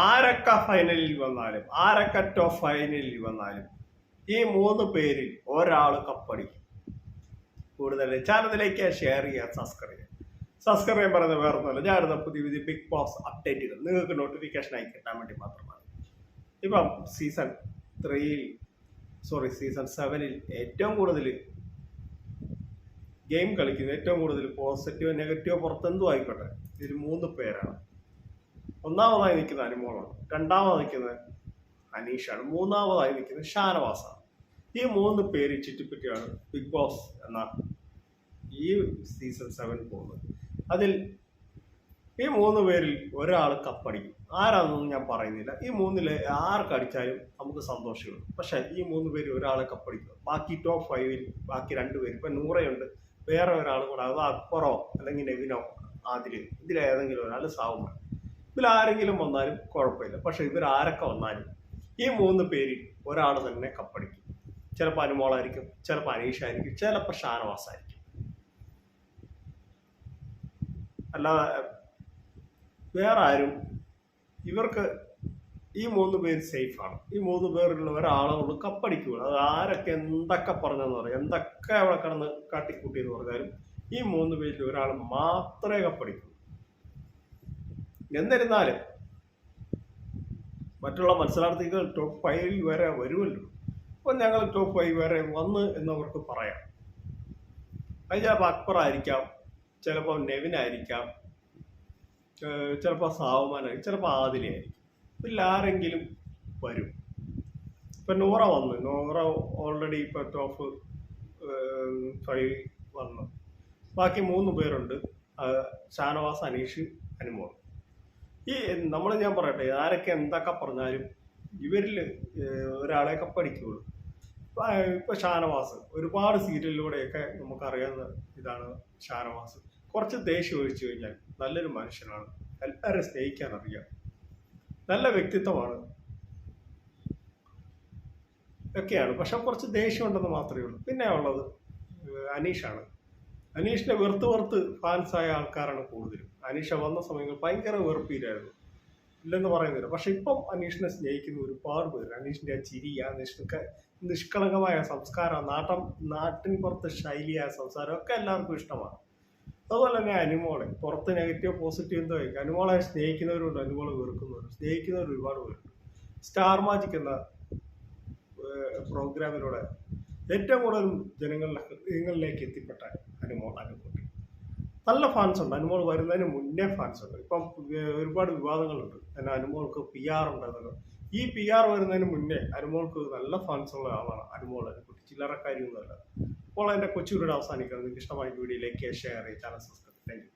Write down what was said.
ആരൊക്കെ ഫൈനലിൽ വന്നാലും ആരൊക്കെ ടോപ്പ് ഫൈനലിൽ വന്നാലും ഈ മൂന്ന് പേരിൽ ഒരാൾ കപ്പടിക്കും കൂടുതൽ ചാനലിലേക്ക് ഷെയർ ചെയ്യുക സബ്സ്ക്രൈബ് ചെയ്യുക സബ്സ്ക്രൈബ് ചെയ്യാൻ പറയുന്നത് വേറെ ഒന്നുമല്ല ഇടുന്ന പുതിയ പുതിയ ബിഗ് ബോസ് അപ്ഡേറ്റുകൾ നിങ്ങൾക്ക് നോട്ടിഫിക്കേഷൻ ആയി കിട്ടാൻ വേണ്ടി മാത്രമാണ്. ഇപ്പം സീസൺ ത്രീയിൽ സോറി സീസൺ സെവനിൽ ഏറ്റവും കൂടുതൽ ഗെയിം കളിക്കുന്നത് ഏറ്റവും കൂടുതൽ പോസിറ്റീവ് നെഗറ്റീവ് പുറത്തെന്തോ ആയിക്കോട്ടെ. ഇതിൽ മൂന്ന് പേരാണ്. ഒന്നാമതായി നിൽക്കുന്നത് അനുമോളാണ്. രണ്ടാമതായി നിൽക്കുന്നത് അനീഷാണ്. മൂന്നാമതായി നിൽക്കുന്നത് ഷാനവാസാണ്. ഈ മൂന്ന് പേര് ചുറ്റിപ്പറ്റിയാണ് ബിഗ് ബോസ് എന്ന ഈ സീസൺ സെവൻ പോകുന്നത്. അതിൽ ഈ മൂന്ന് പേരിൽ ഒരാൾ കപ്പടിക്കും. ആരാണെന്നൊന്നും ഞാൻ പറയുന്നില്ല. ഈ മൂന്നിൽ ആർക്ക് അടിച്ചാലും നമുക്ക് സന്തോഷമുള്ളൂ പക്ഷെ ഈ മൂന്ന് പേര് ഒരാളെ കപ്പടിക്കും. ബാക്കി ടോപ്പ് ഫൈവിൽ ബാക്കി രണ്ട് പേര്. ഇപ്പം നൂറയുണ്ട്. വേറെ ഒരാൾ കൂടെ അത് അക്ബറോ അല്ലെങ്കിൽ നെവിനോ ആദിൽ ഇതിലേതെങ്കിലും ഒരാൾ സാവുമാണ് ഇതിലാരെങ്കിലും വന്നാലും കുഴപ്പമില്ല. പക്ഷെ ഇവർ ആരൊക്കെ വന്നാലും ഈ മൂന്ന് പേരിൽ ഒരാൾ തന്നെ കപ്പടിക്കും. ചിലപ്പോൾ അനുമോളായിരിക്കും ചിലപ്പോൾ അനീഷായിരിക്കും ചിലപ്പോൾ ഷാനവാസായിരിക്കും. അല്ലാതെ വേറെ ആരും ഇവർക്ക് ഈ മൂന്ന് പേര് സേഫാണ് ഈ മൂന്ന് പേരുള്ള ഒരാളോട് കപ്പടിക്കുക. അത് ആരൊക്കെ എന്തൊക്കെ പറഞ്ഞെന്ന് പറയാം. എന്തൊക്കെ അവളെ കിടന്ന് കാട്ടിക്കൂട്ടി എന്ന് പറഞ്ഞാലും ഈ മൂന്ന് പേരിൽ ഒരാൾ മാത്രമേ കപ്പടിക്കൂ. എന്നിരുന്നാലും മറ്റുള്ള മത്സരാർത്ഥികൾ ടോപ്പ് ഫൈവിൽ വരെ വരുമല്ലോ. അപ്പം ഞങ്ങൾ ടോപ്പ് ഫൈവ് വരെ വന്ന് എന്നവർക്ക് പറയാം. അത് ചിലപ്പോൾ അക്ബർ ആയിരിക്കാം ചിലപ്പോൾ ഏഹ് ചിലപ്പോൾ സാവുമാനായിരിക്കും ചിലപ്പോൾ ഇല്ല ആരെങ്കിലും വരും. ഇപ്പം നൂറ വന്നു. നൂറ ഓൾറെഡി ഇപ്പോൾ ടോപ്പ് ഫൈവ് വന്നു. ബാക്കി മൂന്ന് പേരുണ്ട്. ഷാനവാസ് അനീഷ് അനുമോൾ. ഈ നമ്മൾ ഞാൻ പറയട്ടെ ആരൊക്കെ എന്തൊക്കെ പറഞ്ഞാലും ഇവരിൽ ഒരാളെയൊക്കെ പഠിക്കുകയുള്ളൂ ഇപ്പൊ, ഷാനവാസ് ഒരുപാട് സീരിയലിലൂടെയൊക്കെ നമുക്കറിയാവുന്ന ഇതാണ് ഷാനവാസ്. കുറച്ച് ദേഷ്യം ഒഴിച്ചു കഴിഞ്ഞാൽ നല്ലൊരു മനുഷ്യനാണ്. എല്ലാവരും സ്നേഹിക്കാൻ അറിയാം നല്ല വ്യക്തിത്വമാണ്. ഒക്കെയാണ്. പക്ഷെ കുറച്ച് ദേഷ്യം ഉണ്ടെന്ന് മാത്രമേ ഉള്ളൂ. പിന്നെ ഉള്ളത് അനീഷാണ്. അനീഷിനെ വെറുത്ത് വെറുത്ത് ഫാൻസായ ആൾക്കാരാണ് കൂടുതലും. അനീഷ വന്ന സമയങ്ങൾ ഭയങ്കര വെറുപ്പീരായിരുന്നു. ഇല്ലെന്ന് പറയുന്നില്ല. പക്ഷെ ഇപ്പം അനീഷിനെ സ്നേഹിക്കുന്ന ഒരുപാട് പേര് അനീഷിന്റെ ആ ചിരി ആ നിഷ്ക നിഷ്കളങ്കമായ സംസ്കാരം നാട്ടം നാട്ടിൻ പുറത്ത് ശൈലിയായ സംസാരം ഒക്കെ എല്ലാവർക്കും ഇഷ്ടമാണ്. അതുപോലെ തന്നെ അനുമോളെ. പുറത്ത് നെഗറ്റീവ് പോസിറ്റീവ് എന്തോ ആയിരിക്കും. അനുമോളെ സ്നേഹിക്കുന്നവരുണ്ട് അനുമോളെ വെറുക്കുന്നവരുണ്ട്. സ്നേഹിക്കുന്നവർ ഒരുപാട് പേരുണ്ട്. സ്റ്റാർ മാജിക് എന്ന പ്രോഗ്രാമിലൂടെ ഏറ്റവും കൂടുതൽ ജനങ്ങളിലേക്ക് എത്തിപ്പെട്ട അനുമോൾ കൂട്ടി നല്ല ഫാൻസ് ഉണ്ട്. അനുമോൾ വരുന്നതിന് മുന്നേ ഫാൻസ് ഉണ്ട്. ഇപ്പം ഒരുപാട് വിവാദങ്ങളുണ്ട്. എന്നാൽ അനുമോൾക്ക് പി ആർ ഉണ്ടെന്നൊക്കെ. ഈ പി ആർ വരുന്നതിന് മുന്നേ അനുമോൾക്ക് നല്ല ഫാൻസ് ഉള്ള ആളാണ് അനുമോൾ. കുട്ടി ചില്ലറക്കാരിയൊന്നുമല്ല. അപ്പോൾ എന്റെ കൊച്ചുകൂടെ അവസാനിക്കുന്നത് നിങ്ങൾക്ക് ഇഷ്ടമായ വീഡിയോയിലേക്ക് ഷെയർ ചെയ്യുക. Channel subscribe thank